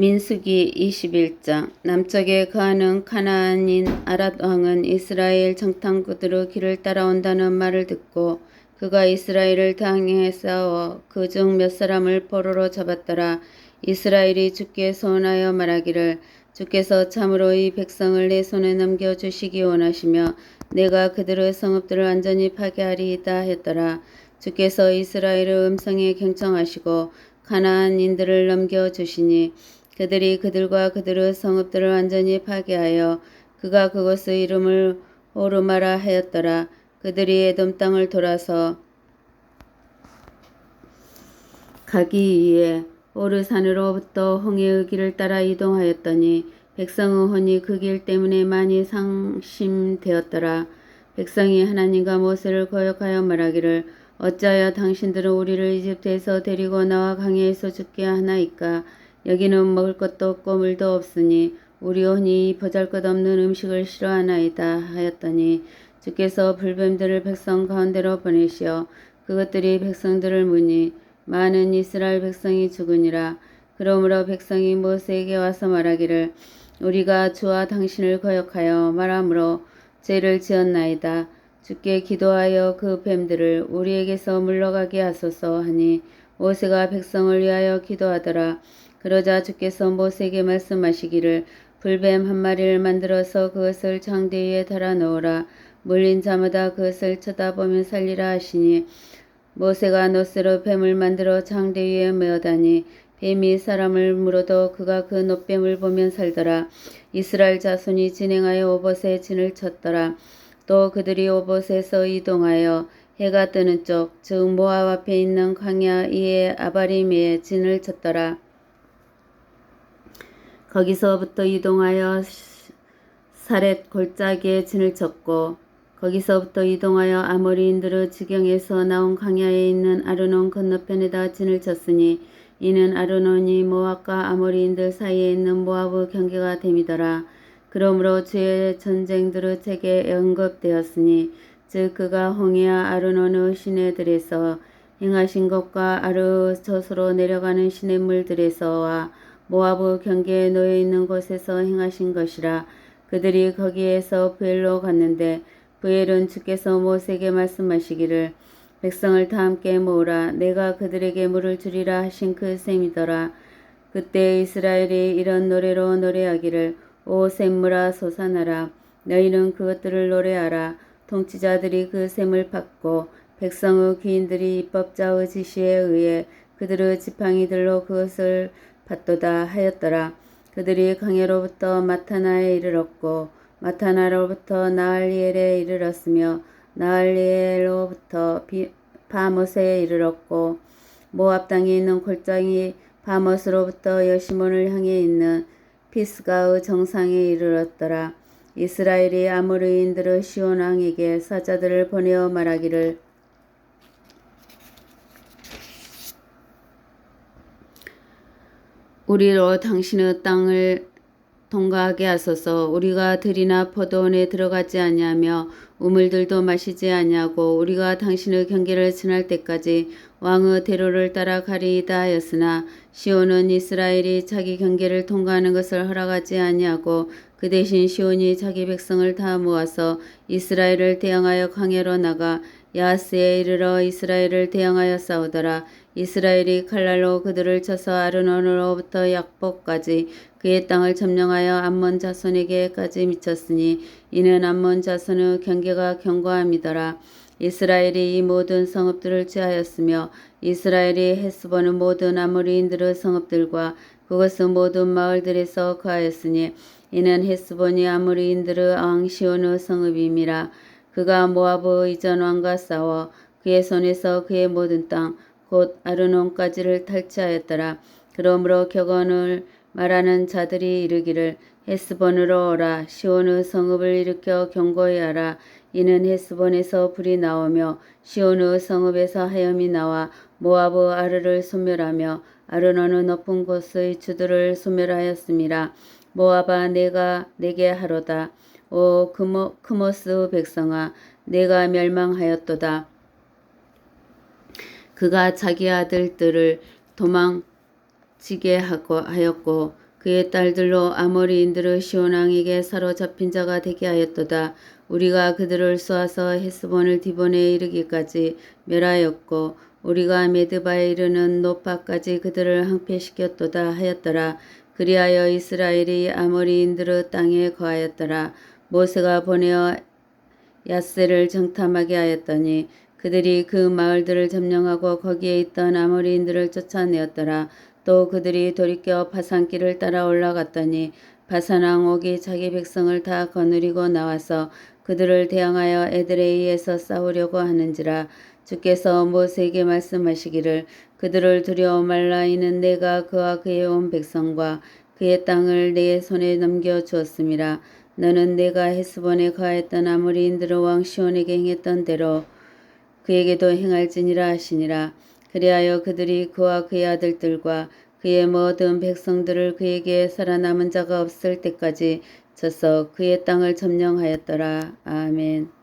민수기 21장. 남쪽에 거하는 가나안인 아랏 왕은 이스라엘 정탐꾼들의 길을 따라온다는 말을 듣고 그가 이스라엘을 당해 싸워 그 중 몇 사람을 포로로 잡았더라. 이스라엘이 주께 소원하여 말하기를 주께서 참으로 이 백성을 내 손에 넘겨 주시기 원하시며 내가 그들의 성읍들을 완전히 파괴하리이다 했더라. 주께서 이스라엘의 음성에 경청하시고 가나안인들을 넘겨 주시니 그들이 그들과 그들의 성읍들을 완전히 파괴하여 그가 그곳의 이름을 오르마라 하였더라. 그들이 에돔 땅을 돌아서 가기 위해 오르산으로부터 홍해의 길을 따라 이동하였더니 백성의 혼이 그 길 때문에 많이 상심되었더라. 백성이 하나님과 모세를 거역하여 말하기를 어찌하여 당신들은 우리를 이집트에서 데리고 나와 강야에서 죽게 하나이까 여기는 먹을 것도 없고 물도 없으니 우리 혼이 보잘것없는 음식을 싫어하나이다 하였더니 주께서 불뱀들을 백성 가운데로 보내시어 그것들이 백성들을 무니 많은 이스라엘 백성이 죽으니라. 그러므로 백성이 모세에게 와서 말하기를 우리가 주와 당신을 거역하여 말함으로 죄를 지었나이다. 주께 기도하여 그 뱀들을 우리에게서 물러가게 하소서 하니 모세가 백성을 위하여 기도하더라 그러자 주께서 모세에게 말씀하시기를 불뱀 한 마리를 만들어서 그것을 장대 위에 달아 놓으라. 물린 자마다 그것을 쳐다보며 살리라 하시니 모세가 노새로 뱀을 만들어 장대 위에 메어다니 뱀이 사람을 물어도 그가 그 노뱀을 보면 살더라. 이스라엘 자손이 진행하여 오봇에 진을 쳤더라. 또 그들이 오봇에서 이동하여 해가 뜨는 쪽, 즉 모압 앞에 있는 광야 이에 아바림에 진을 쳤더라. 거기서부터 이동하여 사렛 골짜기에 진을 쳤고 거기서부터 이동하여 아모리인들의 지경에서 나온 강야에 있는 아르논 건너편에다 진을 쳤으니 이는 아르논이 모압과 아모리인들 사이에 있는 모압의 경계가 됨이더라. 그러므로 주의 전쟁들의 책에 언급되었으니 즉 그가 홍해와 아르논의 시내들에서 행하신 것과 아르 저수로 내려가는 시냇물들에서와 모압의 경계에 놓여 있는 곳에서 행하신 것이라 그들이 거기에서 부엘로 갔는데 부엘은 주께서 모세에게 말씀하시기를 백성을 다 함께 모으라. 내가 그들에게 물을 주리라 하신 그 셈이더라. 그때 이스라엘이 이런 노래로 노래하기를 오 샘물아 솟아나라. 너희는 그것들을 노래하라. 통치자들이 그 셈을 받고 백성의 귀인들이 입법자의 지시에 의해 그들의 지팡이들로 그것을 받도다 하였더라. 그들이 강해로부터 마타나에 이르렀고 마타나로부터 나알리엘에 이르렀으며 나알리엘로부터 바못에 이르렀고 모압 땅에 있는 골짜기 바못으로부터 여시몬을 향해 있는 피스가의 정상에 이르렀더라. 이스라엘이 아모르인들의 시온 왕에게 사자들을 보내어 말하기를 우리로 당신의 땅을 통과하게 하소서 우리가 들이나 포도원에 들어가지 아니하며 우물들도 마시지 아니하고 우리가 당신의 경계를 지날 때까지 왕의 대로를 따라 가리이다 하였으나 시온은 이스라엘이 자기 경계를 통과하는 것을 허락하지 아니하고 그 대신 시온이 자기 백성을 다 모아서 이스라엘을 대항하여 강해로 나가 야스에 이르러 이스라엘을 대항하여 싸우더라. 이스라엘이 칼날로 그들을 쳐서 아르논으로부터 약복까지 그의 땅을 점령하여 암몬 자손에게까지 미쳤으니 이는 암몬 자손의 경계가 견고함이더라. 이스라엘이 이 모든 성읍들을 취하였으며 이스라엘이 헤스본의 모든 아모리인들의 성읍들과 그것의 모든 마을들에서 거하였으니 이는 헤스본이 아모리인들의 왕 시온의 성읍임이라. 그가 모압의 이전 왕과 싸워 그의 손에서 그의 모든 땅 곧 아르논까지를 탈취하였더라. 그러므로 격언을 말하는 자들이 이르기를 헤스본으로 오라 시온의 성읍을 일으켜 경고히 하라 이는 헤스본에서 불이 나오며 시온의 성읍에서 하염이 나와 모압의 아르를 소멸하며 아르논의 높은 곳의 주들을 소멸하였습니다. 모압아 내가 내게 하로다. 오 크모, 크모스 백성아 내가 멸망하였도다. 그가 자기 아들들을 도망치게 하였고 그의 딸들로 아모리인들의 시온왕에게 사로잡힌 자가 되게 하였도다. 우리가 그들을 쏘아서 헤스본을 디본에 이르기까지 멸하였고 우리가 메드바에 이르는 노파까지 그들을 항폐시켰도다 하였더라. 그리하여 이스라엘이 아모리인들의 땅에 거하였더라. 모세가 보내어 야세를 정탐하게 하였더니 그들이 그 마을들을 점령하고 거기에 있던 아모리인들을 쫓아내었더라. 또 그들이 돌이켜 바산길을 따라 올라갔더니 바산왕 옥이 자기 백성을 다 거느리고 나와서 그들을 대항하여 에드레이에서 싸우려고 하는지라 주께서 모세에게 말씀하시기를 그들을 두려워 말라 이는 내가 그와 그의 온 백성과 그의 땅을 내 손에 넘겨 주었음이라 너는 내가 헤스본에 거하였던 아모리인들의 왕 시온에게 행했던 대로 그에게도 행할지니라 하시니라. 그리하여 그들이 그와 그의 아들들과 그의 모든 백성들을 그에게 살아남은 자가 없을 때까지 쳐서 그의 땅을 점령하였더라. 아멘.